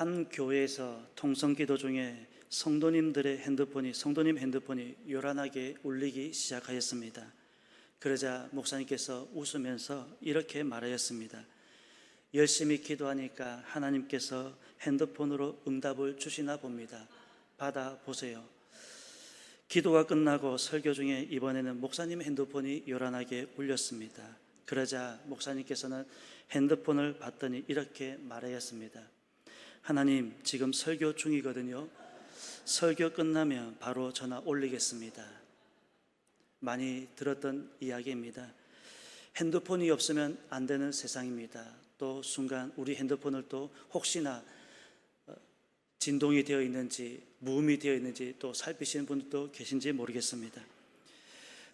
한 교회에서 통성기도 중에 성도님들의 핸드폰이 성도님 핸드폰이 요란하게 울리기 시작하였습니다. 그러자 목사님께서 웃으면서 이렇게 말하였습니다. 열심히 기도하니까 하나님께서 핸드폰으로 응답을 주시나 봅니다. 받아 보세요. 기도가 끝나고 설교 중에 이번에는 목사님 핸드폰이 요란하게 울렸습니다. 그러자 목사님께서는 핸드폰을 받더니 이렇게 말하였습니다. 하나님, 지금 설교 중이거든요. 설교 끝나면 바로 전화 올리겠습니다. 많이 들었던 이야기입니다. 핸드폰이 없으면 안 되는 세상입니다. 또 순간 우리 핸드폰을 또 혹시나 어, 진동이 되어 있는지 무음이 되어 있는지 또 살피시는 분들도 계신지 모르겠습니다.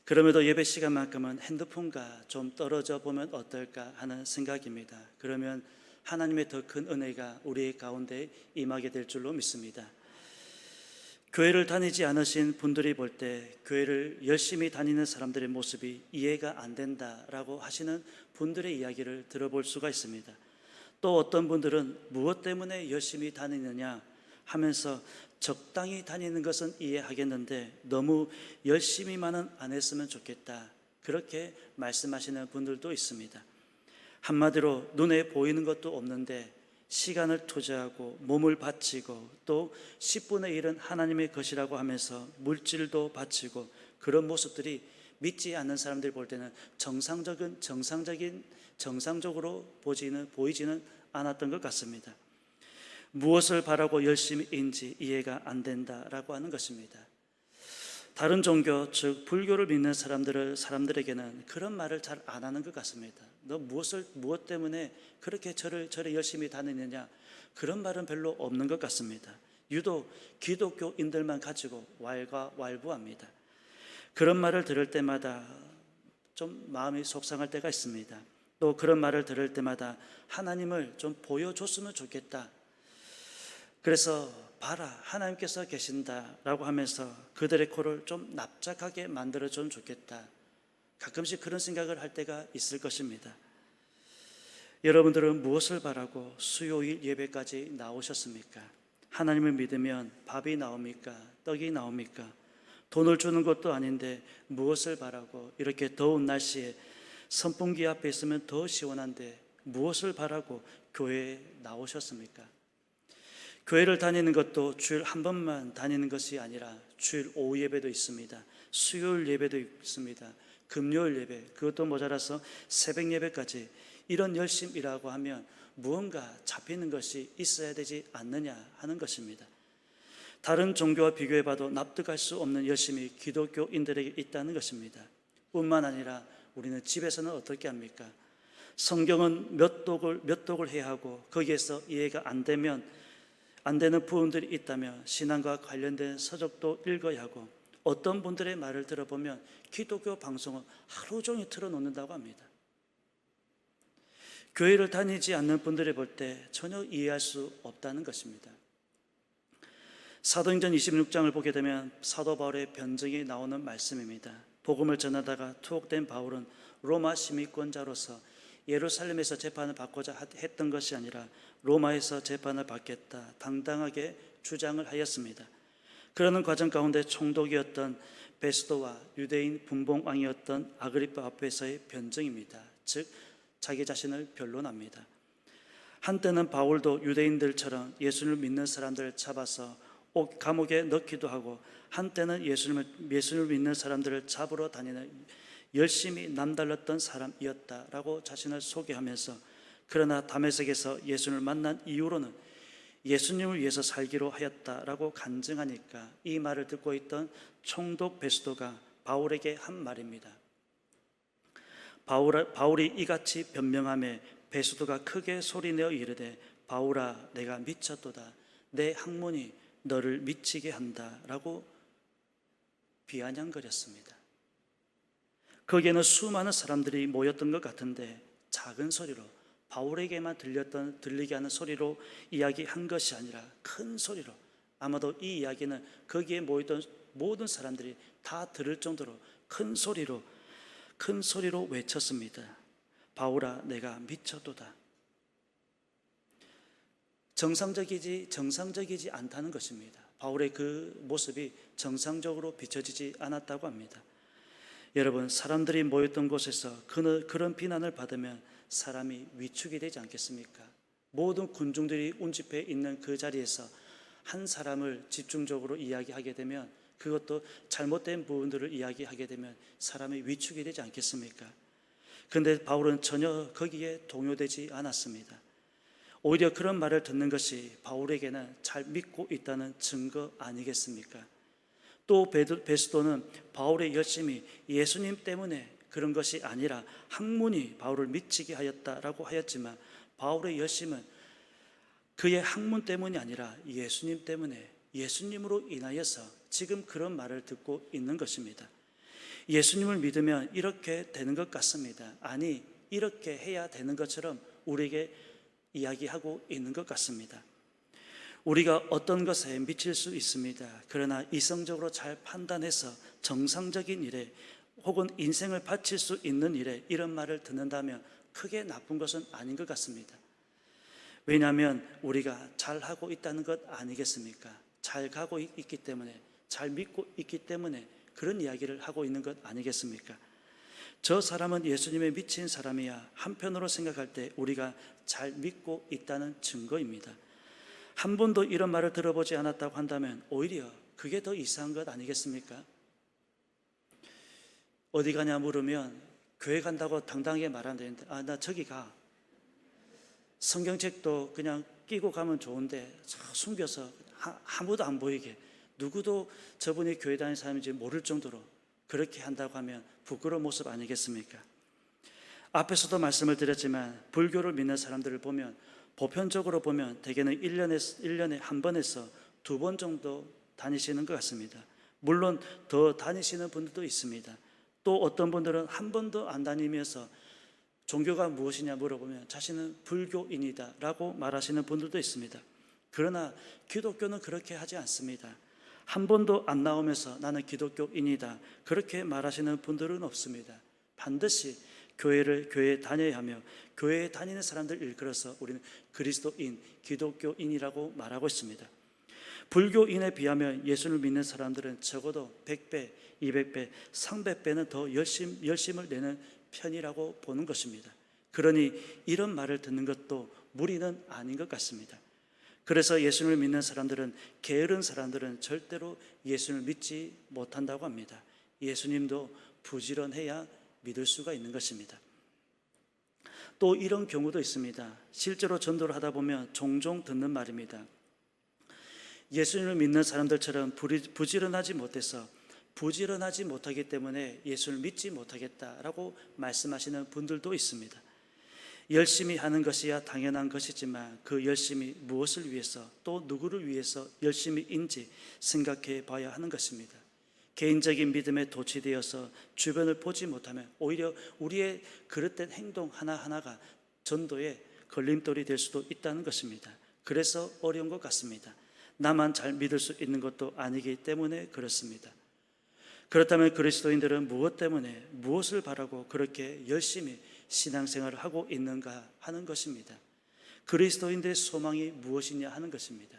그럼에도 예배 시간만큼은 핸드폰과 좀 떨어져 보면 어떨까 하는 생각입니다. 그러면 하나님의 더 큰 은혜가 우리 가운데 임하게 될 줄로 믿습니다. 교회를 다니지 않으신 분들이 볼 때 교회를 열심히 다니는 사람들의 모습이 이해가 안 된다라고 하시는 분들의 이야기를 들어볼 수가 있습니다. 또 어떤 분들은 무엇 때문에 열심히 다니느냐 하면서 적당히 다니는 것은 이해하겠는데 너무 열심히만은 안 했으면 좋겠다. 그렇게 말씀하시는 분들도 있습니다. 한마디로 눈에 보이는 것도 없는데 시간을 투자하고 몸을 바치고 또 10분의 1은 하나님의 것이라고 하면서 물질도 바치고 그런 모습들이 믿지 않는 사람들이 볼 때는 정상적인 정상적인 정상적으로 보지는 보이지는 않았던 것 같습니다. 무엇을 바라고 열심히인지 이해가 안 된다라고 하는 것입니다. 다른 종교 즉 불교를 믿는 사람들을 사람들에게는 그런 말을 잘 안 하는 것 같습니다. 너 무엇을 무엇 때문에 그렇게 저를 저를 열심히 다니느냐 그런 말은 별로 없는 것 같습니다. 유독 기독교인들만 가지고 왈가왈부합니다. 그런 말을 들을 때마다 좀 마음이 속상할 때가 있습니다. 또 그런 말을 들을 때마다 하나님을 좀 보여줬으면 좋겠다. 그래서 봐라 하나님께서 계신다라고 하면서 그들의 코를 좀 납작하게 만들어주면 좋겠다. 가끔씩 그런 생각을 할 때가 있을 것입니다. 여러분들은 무엇을 바라고 수요일 예배까지 나오셨습니까? 하나님을 믿으면 밥이 나옵니까? 떡이 나옵니까? 돈을 주는 것도 아닌데 무엇을 바라고 이렇게 더운 날씨에 선풍기 앞에 있으면 더 시원한데 무엇을 바라고 교회에 나오셨습니까? 교회를 다니는 것도 주일 한 번만 다니는 것이 아니라 주일 오후 예배도 있습니다. 수요일 예배도 있습니다. 금요일 예배, 그것도 모자라서 새벽 예배까지 이런 열심이라고 하면 무언가 잡히는 것이 있어야 되지 않느냐 하는 것입니다. 다른 종교와 비교해 봐도 납득할 수 없는 열심이 기독교인들에게 있다는 것입니다. 뿐만 아니라 우리는 집에서는 어떻게 합니까? 성경은 몇 독을 몇 독을 해야 하고 거기에서 이해가 안 되면 안 되는 부분들이 있다면 신앙과 관련된 서적도 읽어야 하고 어떤 분들의 말을 들어보면 기독교 방송을 하루 종일 틀어놓는다고 합니다. 교회를 다니지 않는 분들이 볼 때 전혀 이해할 수 없다는 것입니다. 사도행전 26장을 보게 되면 사도 바울의 변증이 나오는 말씀입니다. 복음을 전하다가 투옥된 바울은 로마 시민권자로서 예루살렘에서 재판을 받고자 했던 것이 아니라 로마에서 재판을 받겠다 당당하게 주장을 하였습니다. 그러는 과정 가운데 총독이었던 베스도와 유대인 분봉왕이었던 아그리파 앞에서의 변증입니다. 즉 자기 자신을 변론합니다. 한때는 바울도 유대인들처럼 예수를 믿는 사람들을 잡아서 옥 감옥에 넣기도 하고 한때는 예수님을 예수를 믿는 사람들을 잡으러 다니는 열심히 남달랐던 사람이었다라고 자신을 소개하면서 그러나 다메섹에서 예수님을 만난 이후로는 예수님을 위해서 살기로 하였다라고 간증하니까 이 말을 듣고 있던 총독 베스도가 바울에게 한 말입니다. 바울, 바울이 이같이 변명함에 베스도가 크게 소리내어 이르되 바울아 내가 미쳤도다 내 학문이 너를 미치게 한다라고 비아냥거렸습니다. 거기에는 수많은 사람들이 모였던 것 같은데 작은 소리로 바울에게만 들렸던 들리게 하는 소리로 이야기한 것이 아니라 큰 소리로 아마도 이 이야기는 거기에 모였던 모든 사람들이 다 들을 정도로 큰 소리로 큰 소리로 외쳤습니다. 바울아 내가 미쳤도다. 정상적이지 정상적이지 않다는 것입니다. 바울의 그 모습이 정상적으로 비춰지지 않았다고 합니다. 여러분 사람들이 모였던 곳에서 그런 비난을 받으면 사람이 위축이 되지 않겠습니까? 모든 군중들이 운집해 있는 그 자리에서 한 사람을 집중적으로 이야기하게 되면 그것도 잘못된 부분들을 이야기하게 되면 사람이 위축이 되지 않겠습니까? 근데 바울은 전혀 거기에 동요되지 않았습니다. 오히려 그런 말을 듣는 것이 바울에게는 잘 믿고 있다는 증거 아니겠습니까? 또 베스도는 바울의 열심이 예수님 때문에 그런 것이 아니라 학문이 바울을 미치게 하였다라고 하였지만 바울의 열심은 그의 학문 때문이 아니라 예수님 때문에 예수님으로 인하여서 지금 그런 말을 듣고 있는 것입니다. 예수님을 믿으면 이렇게 되는 것 같습니다. 아니, 이렇게 해야 되는 것처럼 우리에게 이야기하고 있는 것 같습니다. 우리가 어떤 것에 미칠 수 있습니다. 그러나 이성적으로 잘 판단해서 정상적인 일에 혹은 인생을 바칠 수 있는 일에 이런 말을 듣는다면 크게 나쁜 것은 아닌 것 같습니다. 왜냐하면 우리가 잘 하고 있다는 것 아니겠습니까? 잘 가고 있- 있기 때문에 잘 믿고 있기 때문에 그런 이야기를 하고 있는 것 아니겠습니까? 저 사람은 예수님에 미친 사람이야 한편으로 생각할 때 우리가 잘 믿고 있다는 증거입니다. 한 번도 이런 말을 들어보지 않았다고 한다면 오히려 그게 더 이상한 것 아니겠습니까? 어디 가냐 물으면 교회 간다고 당당하게 말한다는데 아 나 저기 가 성경책도 그냥 끼고 가면 좋은데 저 숨겨서 하- 아무도 안 보이게 누구도 저분이 교회 다니는 사람인지 모를 정도로 그렇게 한다고 하면 부끄러운 모습 아니겠습니까? 앞에서도 말씀을 드렸지만 불교를 믿는 사람들을 보면 보편적으로 보면 대개는 1년에, 1년에 한 번에서 두 번 정도 다니시는 것 같습니다. 물론 더 다니시는 분들도 있습니다. 또 어떤 분들은 한 번도 안 다니면서 종교가 무엇이냐 물어보면 자신은 불교인이다 라고 말하시는 분들도 있습니다. 그러나 기독교는 그렇게 하지 않습니다. 한 번도 안 나오면서 나는 기독교인이다. 그렇게 말하시는 분들은 없습니다. 반드시 교회를 교회에 다녀야 하며 교회에 다니는 사람들 일컬어서 우리는 그리스도인, 기독교인이라고 말하고 있습니다. 불교인에 비하면 예수를 믿는 사람들은 적어도 100배, 200배, 300배는 더 열심, 열심을 내는 편이라고 보는 것입니다. 그러니 이런 말을 듣는 것도 무리는 아닌 것 같습니다. 그래서 예수를 믿는 사람들은 게으른 사람들은 절대로 예수를 믿지 못한다고 합니다. 예수님도 부지런해야 믿을 수가 있는 것입니다. 또 이런 경우도 있습니다. 실제로 전도를 하다 보면 종종 듣는 말입니다. 예수님을 믿는 사람들처럼 부지런하지 못해서 부지런하지 못하기 때문에 예수를 믿지 못하겠다라고 말씀하시는 분들도 있습니다. 열심히 하는 것이야 당연한 것이지만 그 열심이 무엇을 위해서 또 누구를 위해서 열심히인지 생각해 봐야 하는 것입니다. 개인적인 믿음에 도취되어서 주변을 보지 못하면 오히려 우리의 그릇된 행동 하나하나가 전도에 걸림돌이 될 수도 있다는 것입니다. 그래서 어려운 것 같습니다. 나만 잘 믿을 수 있는 것도 아니기 때문에 그렇습니다. 그렇다면 그리스도인들은 무엇 때문에 무엇을 바라고 그렇게 열심히 신앙생활을 하고 있는가 하는 것입니다. 그리스도인들의 소망이 무엇이냐 하는 것입니다.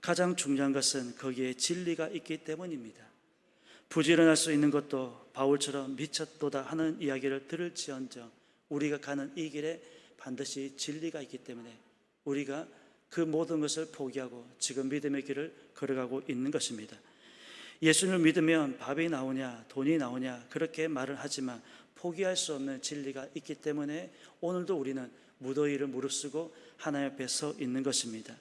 가장 중요한 것은 거기에 진리가 있기 때문입니다. 부지런할 수 있는 것도 바울처럼 미쳤도다 하는 이야기를 들을지언정 우리가 가는 이 길에 반드시 진리가 있기 때문에 우리가 그 모든 것을 포기하고 지금 믿음의 길을 걸어가고 있는 것입니다. 예수를 믿으면 밥이 나오냐, 돈이 나오냐, 그렇게 말을 하지만 포기할 수 없는 진리가 있기 때문에 오늘도 우리는 무더위를 무릅쓰고 하나님 앞에 서 있는 것입니다.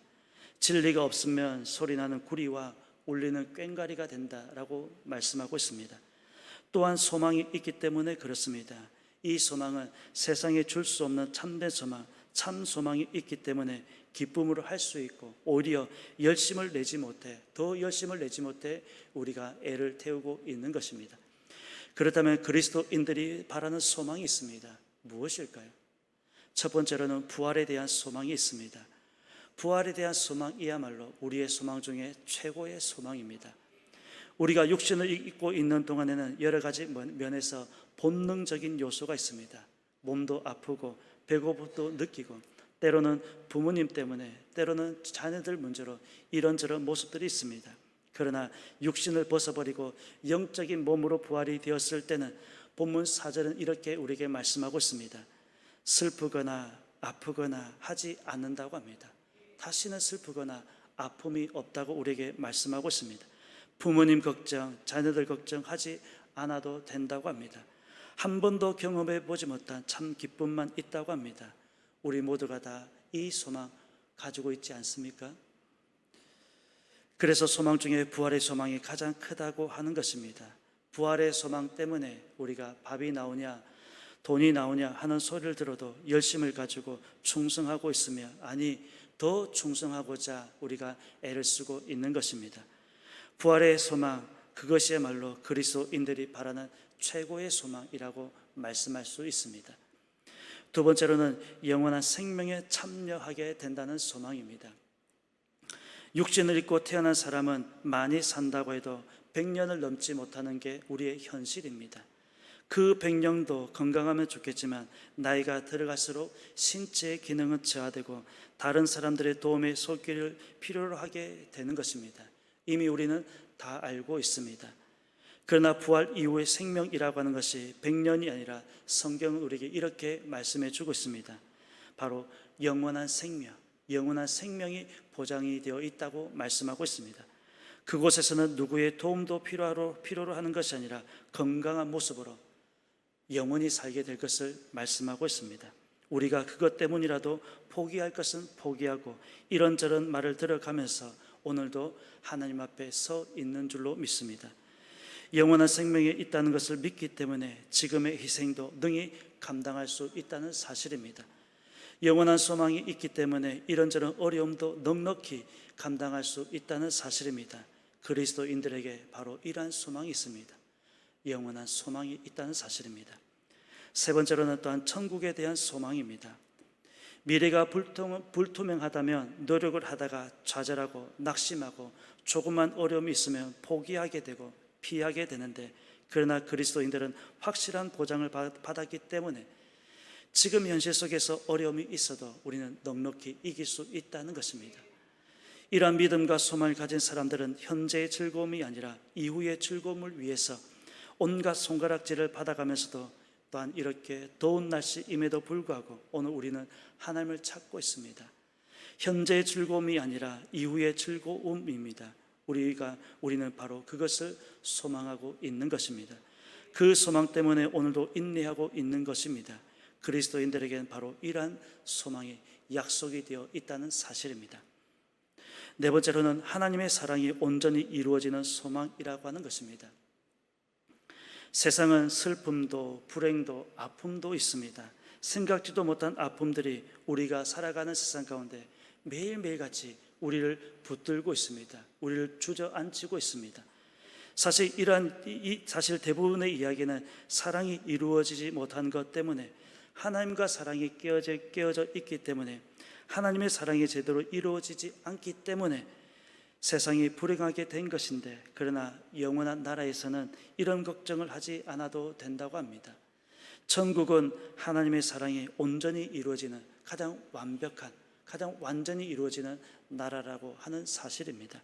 진리가 없으면 소리나는 구리와 울리는 꽹가리가 된다라고 말씀하고 있습니다. 또한 소망이 있기 때문에 그렇습니다. 이 소망은 세상에 줄 수 없는 참된 소망, 참 소망이 있기 때문에 기쁨으로 할 수 있고 오히려 열심을 내지 못해 더 열심을 내지 못해 우리가 애를 태우고 있는 것입니다. 그렇다면 그리스도인들이 바라는 소망이 있습니다. 무엇일까요? 첫 번째로는 부활에 대한 소망이 있습니다. 부활에 대한 소망이야말로 우리의 소망 중에 최고의 소망입니다. 우리가 육신을 입고 있는 동안에는 여러 가지 면- 면에서 본능적인 요소가 있습니다. 몸도 아프고 배고픔도 느끼고 때로는 부모님 때문에 때로는 자녀들 문제로 이런저런 모습들이 있습니다. 그러나 육신을 벗어버리고 영적인 몸으로 부활이 되었을 때는 본문 사절은 이렇게 우리에게 말씀하고 있습니다. 슬프거나 아프거나 하지 않는다고 합니다. 다시는 슬프거나 아픔이 없다고 우리에게 말씀하고 있습니다. 부모님 걱정, 자녀들 걱정하지 않아도 된다고 합니다. 한 번도 경험해 보지 못한 참 기쁨만 있다고 합니다. 우리 모두가 다 이 소망 가지고 있지 않습니까? 그래서 소망 중에 부활의 소망이 가장 크다고 하는 것입니다. 부활의 소망 때문에 우리가 밥이 나오냐, 돈이 나오냐 하는 소리를 들어도 열심을 가지고 충성하고 있으며 아니 더 충성하고자 우리가 애를 쓰고 있는 것입니다. 부활의 소망 그것이야말로 그리스도인들이 바라는 최고의 소망이라고 말씀할 수 있습니다. 두 번째로는 영원한 생명에 참여하게 된다는 소망입니다. 육신을 입고 태어난 사람은 많이 산다고 해도 100년을 넘지 못하는 게 우리의 현실입니다. 그 100년도 건강하면 좋겠지만 나이가 들어갈수록 신체의 기능은 저하되고 다른 사람들의 도움에 손길을 필요로 하게 되는 것입니다. 이미 우리는 다 알고 있습니다. 그러나 부활 이후의 생명이라고 하는 것이 100년이 아니라 성경은 우리에게 이렇게 말씀해 주고 있습니다. 바로 영원한 생명, 영원한 생명이 보장이 되어 있다고 말씀하고 있습니다. 그곳에서는 누구의 도움도 필요로 필요로 하는 것이 아니라 건강한 모습으로 영원히 살게 될 것을 말씀하고 있습니다. 우리가 그것 때문이라도 포기할 것은 포기하고 이런저런 말을 들어가면서 오늘도 하나님 앞에 서 있는 줄로 믿습니다. 영원한 생명이 있다는 것을 믿기 때문에 지금의 희생도 능히 감당할 수 있다는 사실입니다. 영원한 소망이 있기 때문에 이런저런 어려움도 넉넉히 감당할 수 있다는 사실입니다. 그리스도인들에게 바로 이러한 소망이 있습니다. 영원한 소망이 있다는 사실입니다. 세 번째로는 또한 천국에 대한 소망입니다. 미래가 불통, 불투명 하다면 노력을 하다가 좌절하고 낙심하고 조금만 어려움이 있으면 포기하게 되고 피하게 되는데 그러나 그리스도인들은 확실한 보장을 받- 받았기 때문에 지금 현실 속에서 어려움이 있어도 우리는 넉넉히 이길 수 있다는 것입니다. 이러한 믿음과 소망을 가진 사람들은 현재의 즐거움이 아니라 이후의 즐거움을 위해서 온갖 손가락질을 받아가면서도 또한 이렇게 더운 날씨임에도 불구하고 오늘 우리는 하나님을 찾고 있습니다. 현재의 즐거움이 아니라 이후의 즐거움입니다. 우리가 우리는 바로 그것을 소망하고 있는 것입니다. 그 소망 때문에 오늘도 인내하고 있는 것입니다. 그리스도인들에게는 바로 이러한 소망이 약속이 되어 있다는 사실입니다. 네 번째로는 하나님의 사랑이 온전히 이루어지는 소망이라고 하는 것입니다. 세상은 슬픔도 불행도 아픔도 있습니다. 생각지도 못한 아픔들이 우리가 살아가는 세상 가운데 매일매일 같이 우리를 붙들고 있습니다. 우리를 주저앉히고 있습니다. 사실 이러한 이- 이 사실 대부분의 이야기는 사랑이 이루어지지 못한 것 때문에 하나님과 사랑이 깨어져 깨어져 있기 때문에 하나님의 사랑이 제대로 이루어지지 않기 때문에 세상이 불행하게 된 것인데 그러나 영원한 나라에서는 이런 걱정을 하지 않아도 된다고 합니다. 천국은 하나님의 사랑이 온전히 이루어지는 가장 완벽한 가장 완전히 이루어지는 나라라고 하는 사실입니다.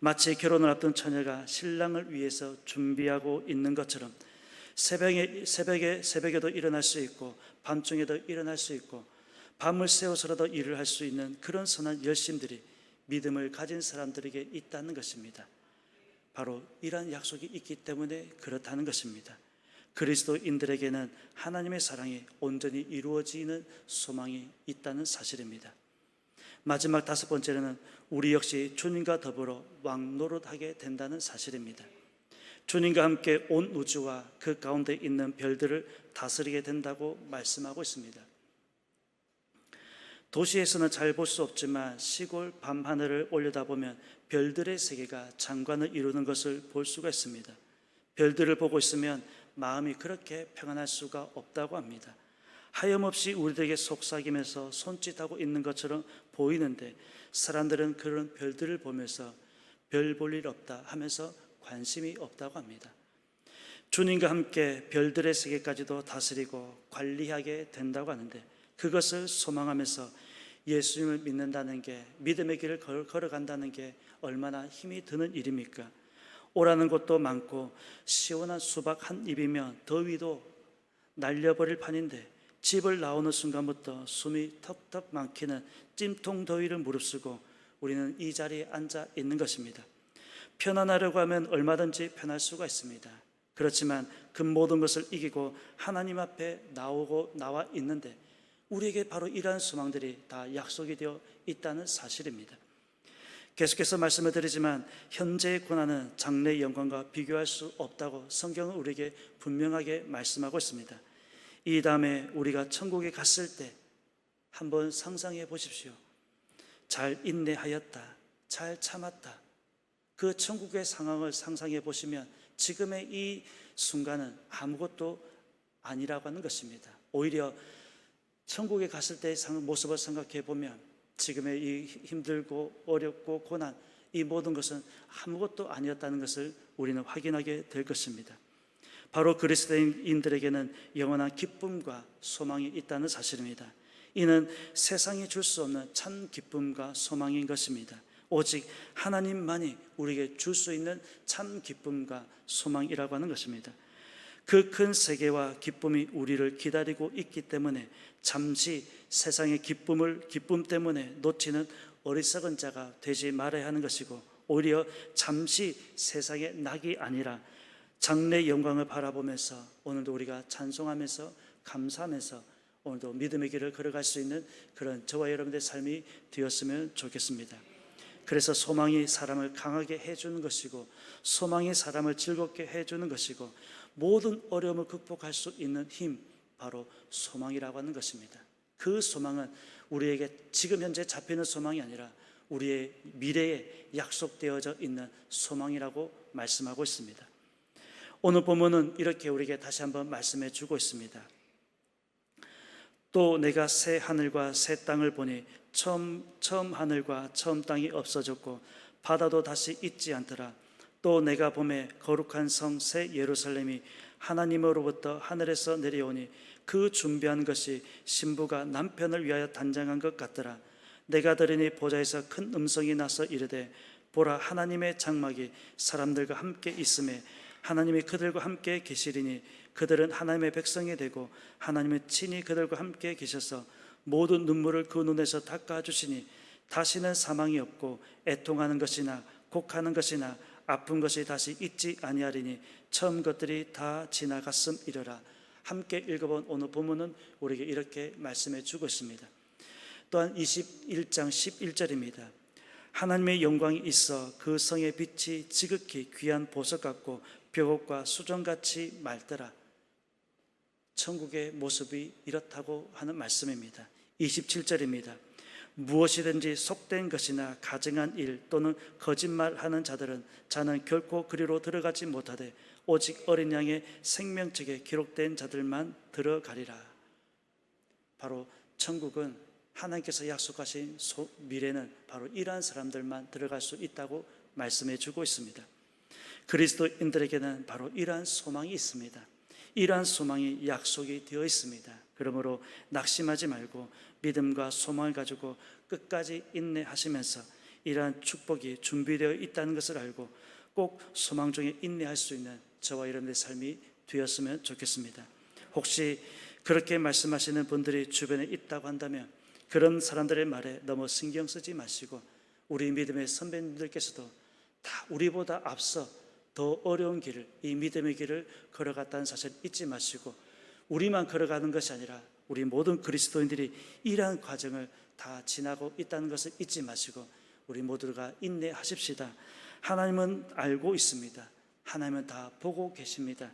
마치 결혼을 앞둔 처녀가 신랑을 위해서 준비하고 있는 것처럼 새벽에 새벽에 새벽에도 일어날 수 있고 밤중에도 일어날 수 있고 밤을 새워서라도 일을 할 수 있는 그런 선한 열심들이 믿음을 가진 사람들에게 있다는 것입니다. 바로 이러한 약속이 있기 때문에 그렇다는 것입니다. 그리스도인들에게는 하나님의 사랑이 온전히 이루어지는 소망이 있다는 사실입니다. 마지막 다섯 번째는 우리 역시 주님과 더불어 왕노릇하게 된다는 사실입니다. 주님과 함께 온 우주와 그 가운데 있는 별들을 다스리게 된다고 말씀하고 있습니다. 도시에서는 잘 볼 수 없지만 시골 밤하늘을 올려다보면 별들의 세계가 장관을 이루는 것을 볼 수가 있습니다. 별들을 보고 있으면 마음이 그렇게 평안할 수가 없다고 합니다. 하염없이 우리들에게 속삭이면서 손짓하고 있는 것처럼 보이는데 사람들은 그런 별들을 보면서 별 볼 일 없다 하면서 관심이 없다고 합니다. 주님과 함께 별들의 세계까지도 다스리고 관리하게 된다고 하는데 그것을 소망하면서 예수님을 믿는다는 게 믿음의 길을 걸- 걸어간다는 게 얼마나 힘이 드는 일입니까? 오라는 곳도 많고 시원한 수박 한 입이면 더위도 날려버릴 판인데 집을 나오는 순간부터 숨이 턱턱 막히는 찜통 더위를 무릅쓰고 우리는 이 자리에 앉아 있는 것입니다. 편안하려고 하면 얼마든지 편할 수가 있습니다. 그렇지만 그 모든 것을 이기고 하나님 앞에 나오고 나와 있는데 우리에게 바로 이러한 소망들이 다 약속이 되어 있다는 사실입니다. 계속해서 말씀을 드리지만 현재의 고난은 장래의 영광과 비교할 수 없다고 성경은 우리에게 분명하게 말씀하고 있습니다. 이 다음에 우리가 천국에 갔을 때 한번 상상해 보십시오. 잘 인내하였다. 잘 참았다. 그 천국의 상황을 상상해 보시면 지금의 이 순간은 아무것도 아니라고 하는 것입니다. 오히려 천국에 갔을 때의 상- 모습을 생각해 보면 지금의 이 힘들고 어렵고 고난 이 모든 것은 아무것도 아니었다는 것을 우리는 확인하게 될 것입니다. 바로 그리스도인들에게는 영원한 기쁨과 소망이 있다는 사실입니다. 이는 세상이 줄 수 없는 참 기쁨과 소망인 것입니다. 오직 하나님만이 우리에게 줄 수 있는 참 기쁨과 소망이라고 하는 것입니다. 그 큰 세계와 기쁨이 우리를 기다리고 있기 때문에 잠시 세상의 기쁨을 기쁨 때문에 놓치는 어리석은 자가 되지 말아야 하는 것이고 오히려 잠시 세상의 낙이 아니라 장래 영광을 바라보면서 오늘도 우리가 찬송하면서 감사하면서 오늘도 믿음의 길을 걸어갈 수 있는 그런 저와 여러분들의 삶이 되었으면 좋겠습니다. 그래서 소망이 사람을 강하게 해주는 것이고 소망이 사람을 즐겁게 해주는 것이고 모든 어려움을 극복할 수 있는 힘 바로 소망이라고 하는 것입니다. 그 소망은 우리에게 지금 현재 잡히는 소망이 아니라 우리의 미래에 약속되어져 있는 소망이라고 말씀하고 있습니다. 오늘 본문은 이렇게 우리에게 다시 한번 말씀해 주고 있습니다. 또 내가 새 하늘과 새 땅을 보니 처음 처음 하늘과 처음 땅이 없어졌고 바다도 다시 있지 않더라. 또 내가 봄에 거룩한 성 새 예루살렘이 하나님으로부터 하늘에서 내려오니 그 준비한 것이 신부가 남편을 위하여 단장한 것 같더라. 내가 들으니 보좌에서 큰 음성이 나서 이르되 보라 하나님의 장막이 사람들과 함께 있음에 하나님이 그들과 함께 계시리니 그들은 하나님의 백성이 되고 하나님의 친히 그들과 함께 계셔서 모든 눈물을 그 눈에서 닦아 주시니 다시는 사망이 없고 애통하는 것이나 곡하는 것이나 아픈 것이 다시 있지 아니하리니 처음 것들이 다 지나갔음 이르라 함께 읽어본 오늘 본문은 우리에게 이렇게 말씀해 주고 있습니다. 또한 21장 11절입니다. 하나님의 영광이 있어 그 성의 빛이 지극히 귀한 보석 같고 벽옥과 수정같이 맑더라. 천국의 모습이 이렇다고 하는 말씀입니다. 27절입니다. 무엇이든지 속된 것이나 가증한 일 또는 거짓말하는 자들은 자는 결코 그리로 들어가지 못하되 오직 어린 양의 생명책에 기록된 자들만 들어가리라. 바로 천국은 하나님께서 약속하신 소- 미래는 바로 이러한 사람들만 들어갈 수 있다고 말씀해 주고 있습니다. 그리스도인들에게는 바로 이러한 소망이 있습니다. 이러한 소망이 약속이 되어 있습니다. 그러므로 낙심하지 말고 믿음과 소망을 가지고 끝까지 인내하시면서 이러한 축복이 준비되어 있다는 것을 알고 꼭 소망 중에 인내할 수 있는 저와 여러분의 삶이 되었으면 좋겠습니다. 혹시 그렇게 말씀하시는 분들이 주변에 있다고 한다면 그런 사람들의 말에 너무 신경 쓰지 마시고 우리 믿음의 선배님들께서도 다 우리보다 앞서 더 어려운 길을 이 믿음의 길을 걸어갔다는 사실 잊지 마시고 우리만 걸어가는 것이 아니라 우리 모든 그리스도인들이 이러한 과정을 다 지나고 있다는 것을 잊지 마시고 우리 모두가 인내하십시다. 하나님은 알고 있습니다. 하나님은 다 보고 계십니다.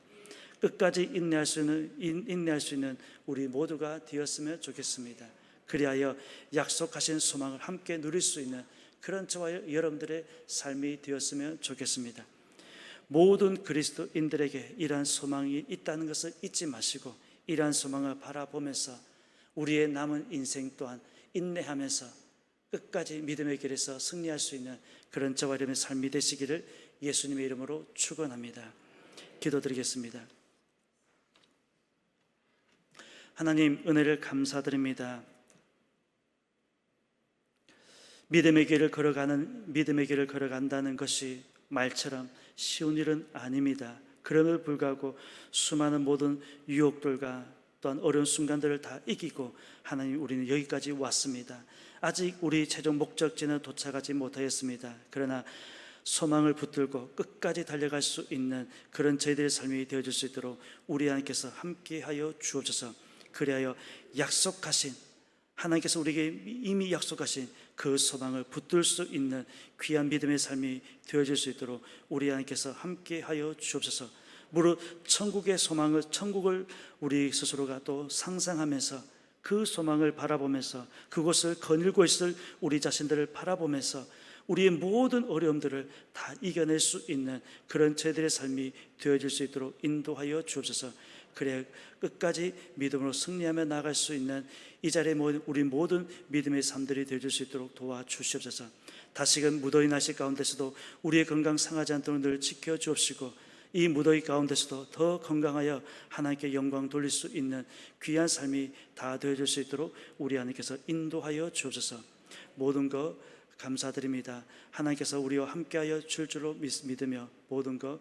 끝까지 인내할 수 있는 인- 인내할 수 있는 우리 모두가 되었으면 좋겠습니다. 그리하여 약속하신 소망을 함께 누릴 수 있는 그런 저와 여러분들의 삶이 되었으면 좋겠습니다. 모든 그리스도인들에게 이러한 소망이 있다는 것을 잊지 마시고 이러한 소망을 바라보면서 우리의 남은 인생 또한 인내하면서 끝까지 믿음의 길에서 승리할 수 있는 그런 저와 여러분의 삶이 되시기를 예수님의 이름으로 축원합니다. 기도드리겠습니다. 하나님 은혜를 감사드립니다. 믿음의 길을 걸어가는 믿음의 길을 걸어간다는 것이 말처럼 쉬운 일은 아닙니다. 그럼에도 불구하고 수많은 모든 유혹들과 또한 어려운 순간들을 다 이기고 하나님 우리는 여기까지 왔습니다. 아직 우리 최종 목적지는 도착하지 못하였습니다. 그러나 소망을 붙들고 끝까지 달려갈 수 있는 그런 저희들의 삶이 되어질 수 있도록 우리 하나님께서 함께하여 주옵소서. 그리하여 약속하신 하나님께서 우리에게 이미 약속하신 그 소망을 붙들 수 있는 귀한 믿음의 삶이 되어질 수 있도록 우리 하나님께서 함께하여 주옵소서. 무릇 천국의 소망을 천국을 우리 스스로가 또 상상하면서 그 소망을 바라보면서 그곳을 거닐고 있을 우리 자신들을 바라보면서 우리의 모든 어려움들을 다 이겨낼 수 있는 그런 저희들의 삶이 되어질 수 있도록 인도하여 주옵소서. 그래 끝까지 믿음으로 승리하며 나갈 수 있는 이 자리에 우리 모든 믿음의 삶들이 되어질 수 있도록 도와주시옵소서. 다시금 무더위 날씨 가운데서도 우리의 건강 상하지 않도록 늘 지켜 주옵시고 이 무더위 가운데서도 더 건강하여 하나님께 영광 돌릴 수 있는 귀한 삶이 다 되어질 수 있도록 우리 하나님께서 인도하여 주옵소서. 모든 것 감사드립니다. 하나님께서 우리와 함께하여 줄 줄로 믿- 믿으며 모든 것